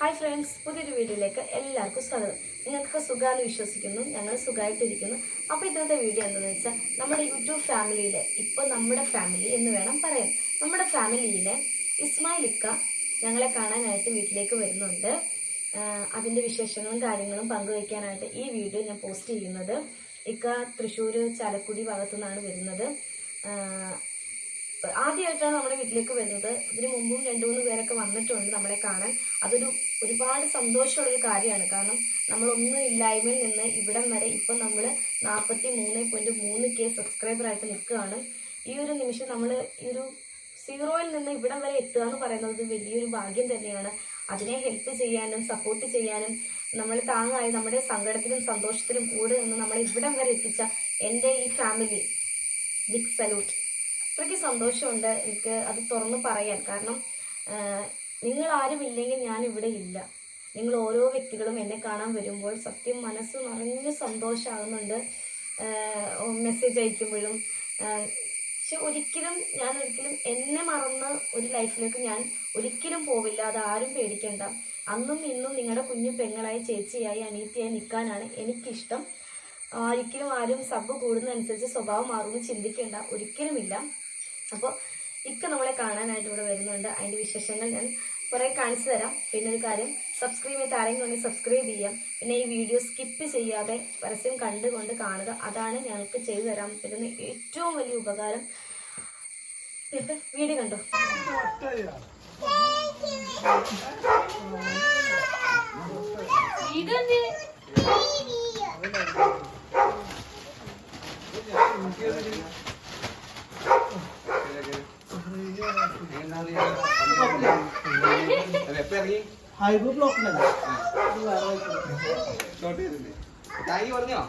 Hi friends പുതിയൊരു വീഡിയോയിലേക്ക് എല്ലാവർക്കും സ്വാഗതം. നിങ്ങൾക്ക് സുഖമാണെന്ന് വിശ്വസിക്കുന്നു ഞങ്ങൾ സുഖമായിട്ടിരിക്കുന്നു. അപ്പോൾ ഇന്നത്തെ വീഡിയോ എന്താണെന്ന് വെച്ചാൽ നമ്മുടെ യൂട്യൂബ് ഫാമിലിയിലെ ഇപ്പോൾ നമ്മുടെ ഫാമിലി എന്ന് വേണം പറയാൻ. നമ്മുടെ ഫാമിലിയിലെ ഇസ്മായിലിക്ക ഞങ്ങളെ കാണാനായിട്ട് വീട്ടിലേക്ക് വരുന്നുണ്ട്. അതിന്റെ വിശേഷങ്ങളും കാര്യങ്ങളും പങ്കുവയ്ക്കാനായിട്ട് ഈ വീഡിയോ ഞാൻ പോസ്റ്റ് ചെയ്യുന്നത്. ഇക്ക തൃശ്ശൂർ ചാലക്കുടി ഭാഗത്തു നിന്നാണ് വരുന്നത് ആദ്യമായിട്ടാണ് നമ്മുടെ വീട്ടിലേക്ക് വരുന്നത്. ഇതിനു മുമ്പും രണ്ടു മൂന്ന് പേരൊക്കെ വന്നിട്ടുണ്ട് നമ്മളെ കാണാൻ. അതൊരു ഒരുപാട് സന്തോഷമുള്ളൊരു കാര്യമാണ്. കാരണം നമ്മളൊന്നും ഇല്ലായ്മയിൽ നിന്ന് ഇവിടം വരെ ഇപ്പം നമ്മൾ നാൽപ്പത്തി മൂന്ന് പോയിന്റ് മൂന്ന് കെ സബ്സ്ക്രൈബറായിട്ട് നിൽക്കുകയാണ്. ഈ ഒരു നിമിഷം നമ്മൾ ഈ ഒരു സീറോയിൽ നിന്ന് ഇവിടം വരെ എത്തുക എന്ന് പറയുന്നത് വലിയൊരു ഭാഗ്യം തന്നെയാണ്. അതിനെ ഹെൽപ്പ് ചെയ്യാനും സപ്പോർട്ട് ചെയ്യാനും നമ്മൾ താങ്ങായി നമ്മുടെ സങ്കടത്തിലും സന്തോഷത്തിലും കൂടെ നിന്ന് നമ്മളെ ഇവിടം വരെ എത്തിച്ച എന്റെ ഈ ഫാമിലി ബിഗ് സല്യൂട്ട് അത്രയ്ക്ക് സന്തോഷമുണ്ട് എനിക്ക് അത് തുറന്ന് പറയാൻ. കാരണം നിങ്ങൾ ആരും ഇല്ലെങ്കിൽ ഞാൻ ഇവിടെ ഇല്ല. നിങ്ങൾ ഓരോ വ്യക്തികളും എന്നെ കാണാൻ വരുമ്പോൾ സത്യം മനസ്സ് നിറഞ്ഞ് സന്തോഷമാകുന്നുണ്ട് മെസ്സേജ് അയക്കുമ്പോഴും പക്ഷെ ഒരിക്കലും ഞാൻ ഒരിക്കലും എന്നെ മറന്ന് ഒരു ലൈഫിലേക്ക് ഞാൻ ഒരിക്കലും പോവില്ല. അത് ആരും പേടിക്കേണ്ട. അന്നും ഇന്നും നിങ്ങളുടെ കുഞ്ഞു പെങ്ങളായി ചേച്ചിയായി അനീത്തിയായി നിൽക്കാനാണ് എനിക്കിഷ്ടം. ഒരിക്കലും ആരും സബ് കൂടുന്നതനുസരിച്ച് സ്വഭാവം മാറുമെന്ന് ചിന്തിക്കേണ്ട. ഒരിക്കലുമില്ല. അപ്പോൾ ഇക്ക നമ്മളെ കാണാനായിട്ട് ഇവിടെ വരുന്നുണ്ട്. അതിന്റെ വിശേഷങ്ങൾ ഞാൻ കുറേ കാണിച്ചു തരാം. പിന്നെ ഒരു കാര്യം സബ്സ്ക്രൈബ് ചെയ്ത് ആരെങ്കിലും ഉണ്ടെങ്കിൽ സബ്സ്ക്രൈബ് ചെയ്യാം. പിന്നെ ഈ വീഡിയോ സ്കിപ്പ് ചെയ്യാതെ പരസ്യം കണ്ടുകൊണ്ട് കാണുക. അതാണ് ഞങ്ങൾക്ക് ചെയ്തു തരാൻ പറ്റുന്ന ഏറ്റവും വലിയ ഉപകാരം. ഇപ്പം വീഡിയോ കണ്ടോ? ഇതെന്ത്? പറഞ്ഞോ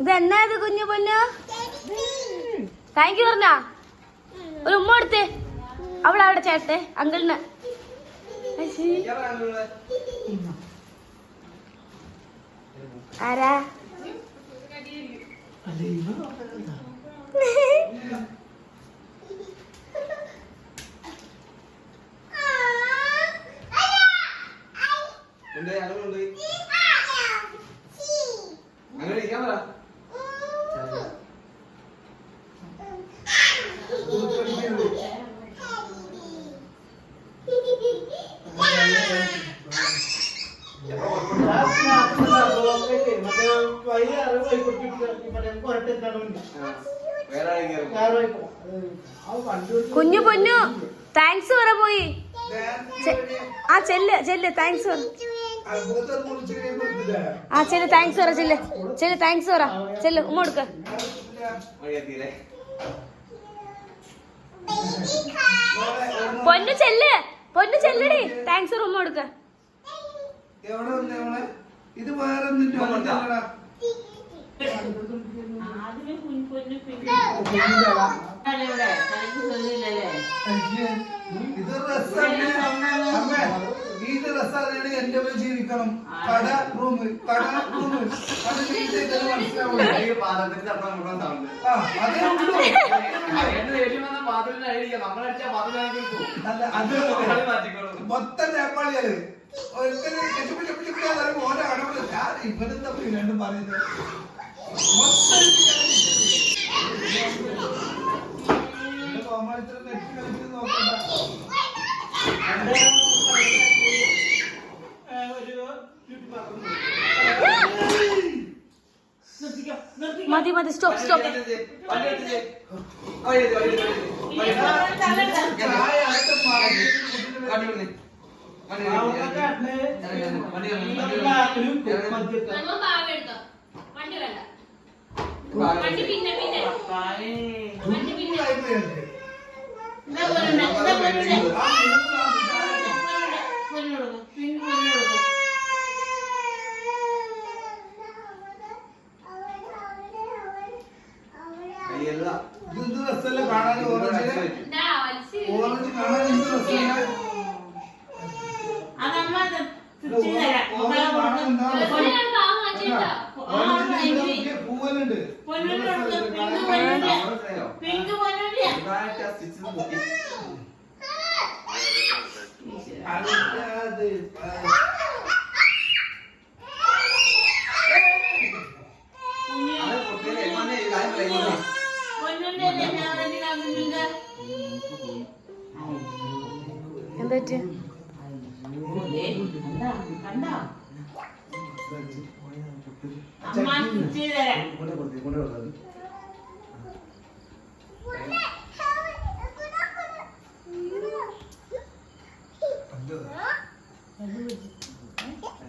ഇത് എന്നാ കുഞ്ഞു പൊന്നു? താങ്ക് യു പറഞ്ഞാ? ഒരു ഉമ്മ എടുത്തേ അവളവിടെ ചേട്ടെ അങ്കിളിന്. ആരാ? അങ്ങനെ ഇരിക്കാൻ പറ മറ്റേ വഴി അറിവ് വഴി മറ്റേ പുറത്തെത്താൻ ആ, വേറെ ആരെങ്കിലും ആ വണ്ടി കുഞ്ഞു പൊന്നു താങ്ക്സ് പറ പോയി. ആ ചെല്ല് ചെല്ല് താങ്ക്സ് പറ. ആ ചെല്ല് താങ്ക്സ് പറ ചെല്ല്. ചെല്ല് താങ്ക്സ് പറ. ചെല്ല് ഉമ്മ കൊടുക്ക. പൊന്നു ചെല്ല്. പൊന്നു ചെല്ലടി. താങ്ക്സ് പറ ഉമ്മ കൊടുക്ക? ഇത് വേറെ കൊണ്ടാ? വണ്ടിയാണെടാ? അയ്യേ, ഇത് രസാണ്. എന്റെ പേര് ജീവിക്കണം. കട റൂം കട റൂം. അത് ആ അതേ ഉള്ളൂ. അല്ല അത് മൊത്തം നേപ്പാളികൾ ഒരുത്തന് ചെപ്പി ചെപ്പി ചെപ്പി ഓരോ അടവ് ഇവരെന്താ രണ്ടും പറയുന്നത്? മതി മതി സ്റ്റോപ്പ് സ്റ്റോപ്പ്. ചായ ആയിട്ട് മാറി ഇത് ഇത് രസമല്ല കാണാൻ ഓറഞ്ചിന് ഓറഞ്ച് കാണാൻ എന്ത് രസമാണ് പൂവലുണ്ട് പിങ്ക് പൊന്നുണ്ടിയാ ഞാൻ എന്തിനാ കുഞ്ഞിന്റെ എന്താ അമ്മ കുത്തി തരാം മോടുക്ക് മോടുക്ക്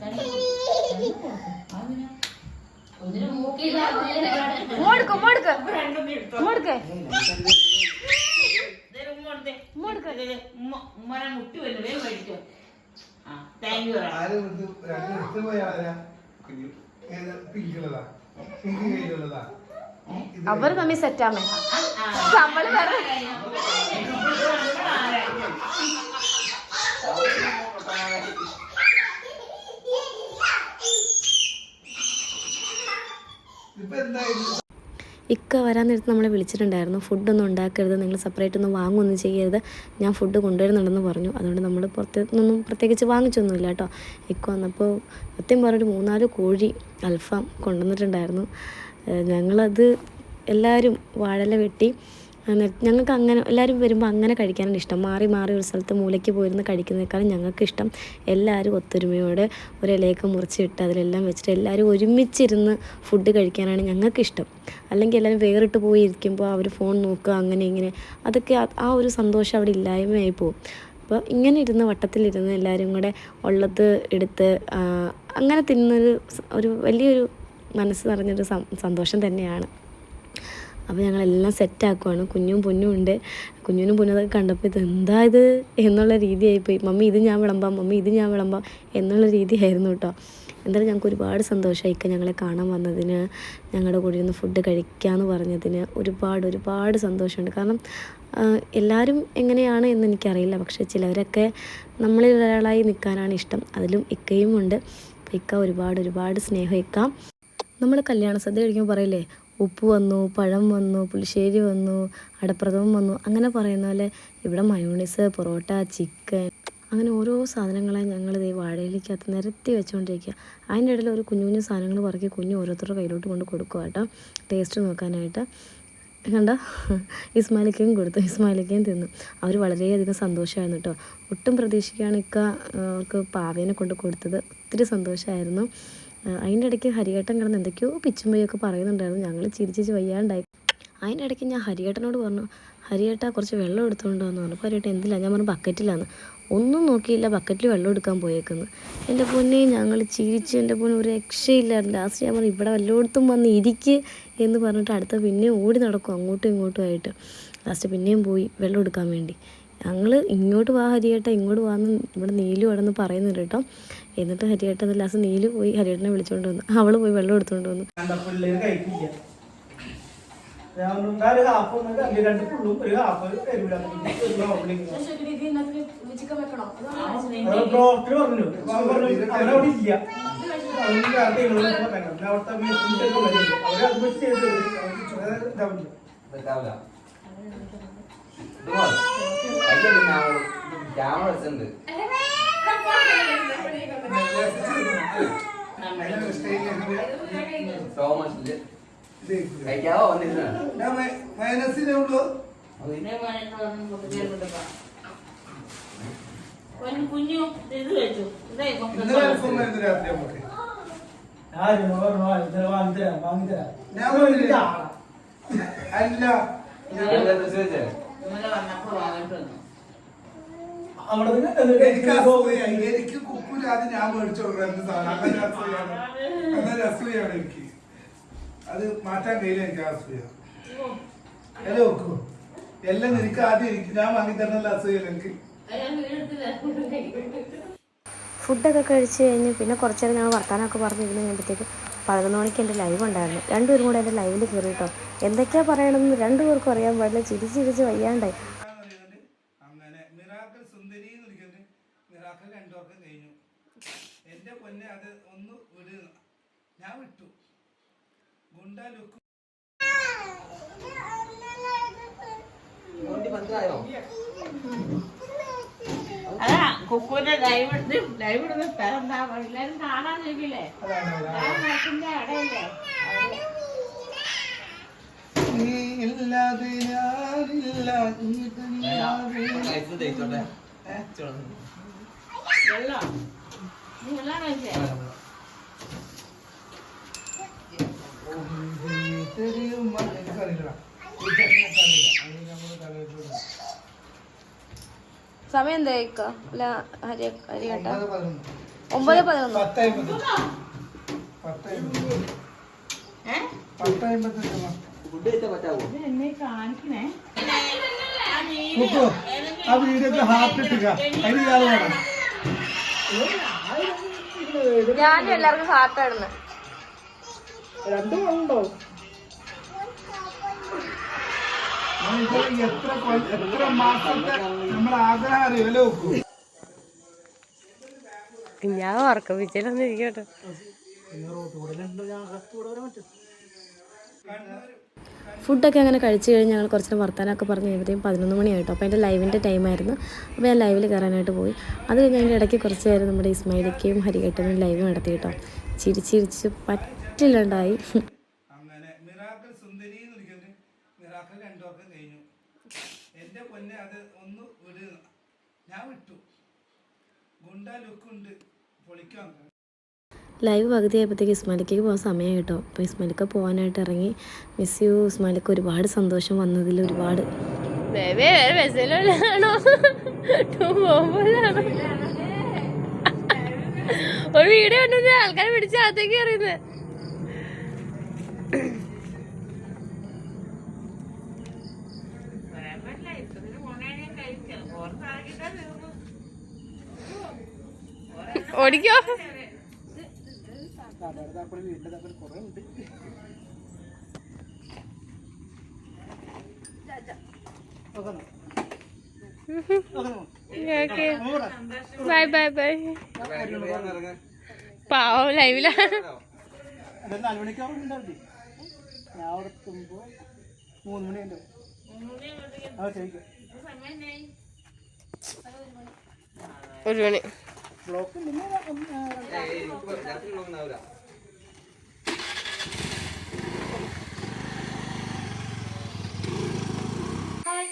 രണ്ടും എടുത്തോ മോടുക്ക് ദേ ഉമ്മ കൊടുത്തേ. മോടുക്ക് ദേ, ദേ, ഉമ്മ ഉമ്മനെ മുട്ടി വന്നു വേഗം മേടിച്ചോ ആ താങ്ക് യു പറയാം ആരും ഇത് രണ്ട് എടുത്ത് പോയാ ആരാ? ഏത് പിങ്ക് കളറാ? പിങ്ക് മോടുക്ക്. മോടുക്ക്. അവർ തമ്മിൽ സെറ്റാമേ നമ്മൾ വേറെ ഇപ്പൊ എന്തായാലും ഇക്ക വരാൻ നേരത്ത് നമ്മളെ വിളിച്ചിട്ടുണ്ടായിരുന്നു. ഫുഡൊന്നും ഉണ്ടാക്കരുത്. നിങ്ങൾ സെപ്പറേറ്റ് ഒന്നും വാങ്ങുമൊന്നും ചെയ്യരുത്. ഞാൻ ഫുഡ് കൊണ്ടുവരുന്നുണ്ടെന്ന് പറഞ്ഞു. അതുകൊണ്ട് നമ്മൾ പുറത്തുനിന്നൊന്നും പ്രത്യേകിച്ച് വാങ്ങിച്ചൊന്നുമില്ല കേട്ടോ. ഇക്ക വന്നപ്പോൾ സത്യം പറഞ്ഞൊരു മൂന്നാൽ കോഴി അൽഫാം കൊണ്ടുവന്നിട്ടുണ്ടായിരുന്നു. ഞങ്ങളത് എല്ലാവരും വാഴല വെട്ടി ഞങ്ങൾക്ക് അങ്ങനെ എല്ലാവരും വരുമ്പോൾ അങ്ങനെ കഴിക്കാനാണ് ഇഷ്ടം. മാറി മാറി ഒരു സ്ഥലത്ത് മൂലയ്ക്ക് പോയിരുന്ന് കഴിക്കുന്നതിനേക്കാളും ഞങ്ങൾക്ക് ഇഷ്ടം എല്ലാവരും ഒത്തൊരുമയോടെ ഒരു ഇലയൊക്കെ മുറിച്ചിട്ട് അതിലെല്ലാം വെച്ചിട്ട് എല്ലാവരും ഒരുമിച്ചിരുന്ന് ഫുഡ് കഴിക്കാനാണ് ഞങ്ങൾക്ക് ഇഷ്ടം അല്ലെങ്കിൽ എല്ലാവരും വേറിട്ട് പോയി ഇരിക്കുമ്പോൾ അവർ ഫോൺ നോക്കുക അങ്ങനെ ഇങ്ങനെ. അതൊക്കെ ആ ഒരു സന്തോഷം അവിടെ ഇല്ലായ്മയായി പോകും. അപ്പോൾ ഇങ്ങനെ ഇരുന്ന് വട്ടത്തിലിരുന്ന് എല്ലാവരും കൂടെ ഉള്ളത് എടുത്ത് അങ്ങനെ തിന്നൊരു ഒരു വലിയൊരു മനസ്സ് നിറഞ്ഞൊരു സന്തോഷം തന്നെയാണ്. അപ്പോൾ ഞങ്ങളെല്ലാം സെറ്റാക്കുവാണ്. കുഞ്ഞും പൊന്നും ഉണ്ട്. കുഞ്ഞിനും പൊന്നതൊക്കെ കണ്ടപ്പോൾ ഇത് എന്താ ഇത് എന്നുള്ള രീതിയായിപ്പോയി. മമ്മി ഇത് ഞാൻ വിളമ്പാം. മമ്മി ഇത് ഞാൻ വിളമ്പാം. എന്നുള്ള രീതിയായിരുന്നു കേട്ടോ എന്തായാലും ഞങ്ങൾക്ക് ഒരുപാട് സന്തോഷമായി ഇക്ക ഞങ്ങളെ കാണാൻ വന്നതിന് ഞങ്ങളുടെ കൂടെ ഇരുന്ന് ഫുഡ് കഴിക്കാമെന്ന് പറഞ്ഞതിന് ഒരുപാട് ഒരുപാട് സന്തോഷമുണ്ട്. കാരണം എല്ലാവരും എങ്ങനെയാണ് എന്ന് എനിക്കറിയില്ല. പക്ഷേ ചിലവരൊക്കെ നമ്മളിൽ ഒരാളായി നിൽക്കാനാണ് ഇഷ്ടം. അതിലും ഇക്കയും ഉണ്ട്. ഇക്ക ഒരുപാട് ഒരുപാട് സ്നേഹം ഇക്ക. നമ്മൾ കല്യാണ സദ്യ കഴിക്കുമ്പോൾ പറയില്ലേ ഉപ്പ് വന്നു പഴം വന്നു പുളിശ്ശേരി വന്നു അടപ്രഥമം വന്നു. അങ്ങനെ പറയുന്ന പോലെ ഇവിടെ മയോണീസ് പൊറോട്ട ചിക്കൻ അങ്ങനെ ഓരോ സാധനങ്ങളെ ഞങ്ങൾ ഈ വാഴയിലേക്കകത്ത് നിരത്തി വെച്ചുകൊണ്ടിരിക്കുക അതിന്റെ ഇടയിൽ ഒരു കുഞ്ഞു കുഞ്ഞു സാധനങ്ങൾ പറക്കി കുഞ്ഞു ഓരോരുത്തരുടെ കയ്യിലോട്ട് കൊണ്ട് കൊടുക്കുക കേട്ടോ. ടേസ്റ്റ് നോക്കാനായിട്ട്. കണ്ട? ഇസ്മാലിക്കയും കൊടുത്തു. ഇസ്മാലിക്കയും തിന്നു. അവർ വളരെയധികം സന്തോഷമായിരുന്നു കേട്ടോ. ഒട്ടും പ്രതീക്ഷിക്കുകയാണ് ഇക്ക അവർക്ക് പാവേനെ കൊണ്ട് കൊടുത്തത് ഒത്തിരി സന്തോഷമായിരുന്നു. അതിന്റെ ഇടയ്ക്ക് ഹരിയേട്ടൻ കിടന്ന് എന്തൊക്കെയോ പിച്ചുമ്പയൊക്കെ പറയുന്നുണ്ടായിരുന്നു. ഞങ്ങൾ ചിരിച്ചിച്ച് വയ്യാണ്ടായി. അതിന്റെ ഇടയ്ക്ക് ഞാൻ ഹരിയേട്ടനോട് പറഞ്ഞു ഹരിയേട്ട കുറച്ച് വെള്ളം എടുത്തുകൊണ്ട് വന്നു പറഞ്ഞു ഹരിയേട്ടൻ എന്തില്ല ഞാൻ പറഞ്ഞു ബക്കറ്റിലാണ് ഒന്നും നോക്കിയില്ല ബക്കറ്റിൽ വെള്ളം എടുക്കാൻ പോയേക്കുന്നു. എന്റെ പൊന്നെ ഞങ്ങൾ ചിരിച്ച് എന്റെ പൊന്നെ ഒരു രക്ഷയില്ലായിരുന്നു. ലാസ്റ്റ് ഞാൻ പറഞ്ഞു ഇവിടെ വല്ലയിടത്തും വന്ന് ഇരിക്ക് എന്ന് പറഞ്ഞിട്ട് അടുത്ത പിന്നെയും ഓടി നടക്കും അങ്ങോട്ടും ഇങ്ങോട്ടും ആയിട്ട്. ലാസ്റ്റ് പിന്നെയും പോയി വെള്ളം എടുക്കാൻ വേണ്ടി. ഞങ്ങൾ ഇങ്ങോട്ട് വാ ഹരിയേട്ട ഇങ്ങോട്ട് വാന്ന് ഇവിടെ നീലു അവിടെ നിന്ന് പറയുന്നുണ്ട് കേട്ടോ. എന്നിട്ട് ഹരിയേട്ടൻ ലാസ്റ്റ് നീലു പോയി ഹരിയേട്ടനെ വിളിച്ചുകൊണ്ട് വന്നു. അവൾ പോയി വെള്ളം എടുത്തുകൊണ്ട് വന്നു. അവിടുത്തെ മീറ്റിംഗ് ഒക്കെ വരില്ലേ. അവർ അത് വെച്ച് ചെയ്ത് തരും. അവർക്ക് ചുമ്മാ ഇതാവില്ല. ക്യാമറ വെച്ചിട്ടുണ്ട് അതിനെ സ്റ്റേജിലേക്ക് സ്ലോ മോഷനിൽ ഇത്. കഴിക്കാവോ വന്നിരുന്നു ഞാൻ മൈ- മൈനസിലേ ഉള്ളൂ കുഞ്ഞു ഇത് കഴിച്ചു രാത്രി. അല്ല ചോദിച്ചേ ഇന്നലെ വന്നപ്പോ വാങ്ങിട്ട് വന്നു. അവിടെ നിന്ന് എനിക്ക് കുക്കൂല അത് ഞാൻ മേടിച്ചു കൊടുക്കാം എന്ത് സാധനം? അങ്ങനെ അസൂയാണ് അങ്ങനെ അസൂയാണ് എനിക്ക്. അത് മാറ്റാൻ കഴിയില്ല എനിക്ക് അസൂയ. ഹലോ നോക്കൂ എല്ലാം നിനക്ക് ആദ്യം എനിക്ക്. ഞാൻ വാങ്ങി തരണല്ല അസൂയ എനിക്ക്. ഫുഡൊക്കെ കഴിച്ച് കഴിഞ്ഞ് പിന്നെ കുറച്ചേരം ഞങ്ങൾ വർത്താനമൊക്കെ പറഞ്ഞിരുന്ന് കഴിയുമ്പോഴത്തേക്ക് പതിനൊന്ന് മണിക്ക് എന്റെ ലൈവ് ഉണ്ടായിരുന്നു. രണ്ടുപേരും കൂടെ എന്റെ ലൈവിൽ കയറി കേട്ടോ. എന്തൊക്കെയാ പറയണമെന്ന് രണ്ടുപേർക്കും അറിയാൻ പാടില്ല. ചിരിച്ച് ചിരിച്ച് വയ്യാണ്ടായി. അങ്ങനെ മിറാക്കൽ സുന്ദരി എന്ന് വിളിക്കുന്നത് മിറാക്കൽ രണ്ടുപേർക്കും കഴിഞ്ഞു. എന്റെ പൊന്നെ അത് ഒന്ന് വിടുക ഞാൻ വിട്ടു. ഗുണ്ട ലുക്ക്. അതാ ലൈവ് ലൈവ് ഇടുന്ന സ്ഥലം എന്താ? എല്ലാരും കാണാൻ നടത്തിന്റെ അടയല്ലേ നീ ഇല്ലാതെ ഞാനില്ല ഈ ദുനിയാവിൽ. ഏ? വെള്ളം നീ വെള്ളം കഴിച്ചേ തെരിയുമ്മ. എനിക്കറിയില്ലടാ. ഇതെനിക്കറിയില്ല. അത് നമ്മൾ തലയിലിടും. സമയം എന്താ അല്ല ഹരി ഹരി കേട്ടാ ഒമ്പത് പതിനൊന്ന്. പത്ത് പതിനൊന്ന് പത്ത് അമ്പത്തഞ്ച് അമ്മ. ഇത് ആ വീഡിയോക്ക് ഹാർട്ട് ഇട്ടുക അതിന് ഇയാൾ വേണം. ഞാനും എല്ലാവർക്കും രണ്ടും ഉണ്ടാവും ഇത് എത്ര എത്ര മാസത്തെ നമ്മുടെ ആഗ്രഹം ഞാൻ ഇരിക്കട്ടെ. ഫുഡൊക്കെ അങ്ങനെ കഴിച്ച് കഴിഞ്ഞ് ഞങ്ങൾ കുറച്ച് വർത്താനമൊക്കെ പറഞ്ഞ് കഴിയുമ്പോഴത്തേക്കും പതിനൊന്ന് മണിയായിട്ടോ. അപ്പോൾ എന്റെ ലൈവിന്റെ ടൈമായിരുന്നു. അപ്പോൾ ഞാൻ ലൈവിൽ കയറാനായിട്ട് പോയി. അത് കഴിഞ്ഞ് അതിന്റെ ഇടയ്ക്ക് കുറച്ച് നേരം നമ്മുടെ ഇസ്മായിലിക്കയും ഹരികേട്ടനും ലൈവ് നടത്തി കേട്ടോ. ചിരിച്ചിരിച്ച് പറ്റില്ലുണ്ടായി. അത് ഒന്ന് ഞാൻ വിട്ടു. ഗുണ്ട ലുക്കുണ്ട്. പൊളിക്കാൻ ലൈവ് പകുതി ആയപ്പോഴത്തേക്ക് ഇസ്മാലിക്കേക്ക് പോകാൻ സമയം കേട്ടോ. അപ്പോൾ ഇസ്മാലിക്ക പോകാനായിട്ട് ഇറങ്ങി. മിസ് യു ഇസ്മാലിക്ക ഒരുപാട് സന്തോഷം വന്നതിൽ ഒരുപാട്. ഒരു വീഡിയോ കണ്ടത് ആൾക്കാരെ പിടിച്ച് അകത്തേക്ക് അറിയുന്നത് പറയാൻ പറ്റില്ല വീട്ടിലെ പോണേ കുറേ ഉണ്ട്. Bye bye bye. പാവം ലൈവില. അതായത് നാല് മണിക്കാവും ഉണ്ടാവില്ലേ ഞാൻ അവിടെ എത്തുമ്പോ മൂന്ന് ആ ചോദിക്കാം ഒരു മണി. ബ്ലോക്ക് ഉണ്ടെങ്കിൽ ഹായ്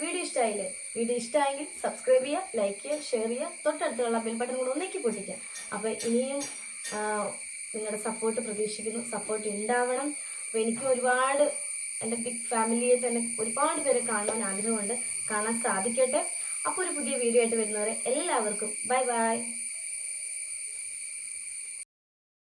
വീഡിയോ ഇഷ്ടമായില്ലേ വീഡിയോ ഇഷ്ടമായെങ്കിൽ സബ്സ്ക്രൈബ് ചെയ്യുക ലൈക്ക് ചെയ്യുക ഷെയർ ചെയ്യുക. തൊട്ടടുത്തുള്ള ബെൽ ബട്ടൺ കൂടെ ഒന്നേക്ക് പൊട്ടിക്കുക അപ്പോൾ ഇനിയും നിങ്ങളുടെ സപ്പോർട്ട് പ്രതീക്ഷിക്കുന്നു. സപ്പോർട്ട് ഉണ്ടാവണം. അപ്പോൾ എനിക്ക് ഒരുപാട് എന്റെ ബിഗ് ഫാമിലിയെ തന്നെ ഒരുപാട് പേരെ കാണാൻ ആഗ്രഹമുണ്ട്. കാണാൻ സാധിക്കട്ടെ. അപ്പോൾ ഒരു പുതിയ വീഡിയോ ആയിട്ട് വരുന്നവരെ എല്ലാവർക്കും ബൈ ബൈ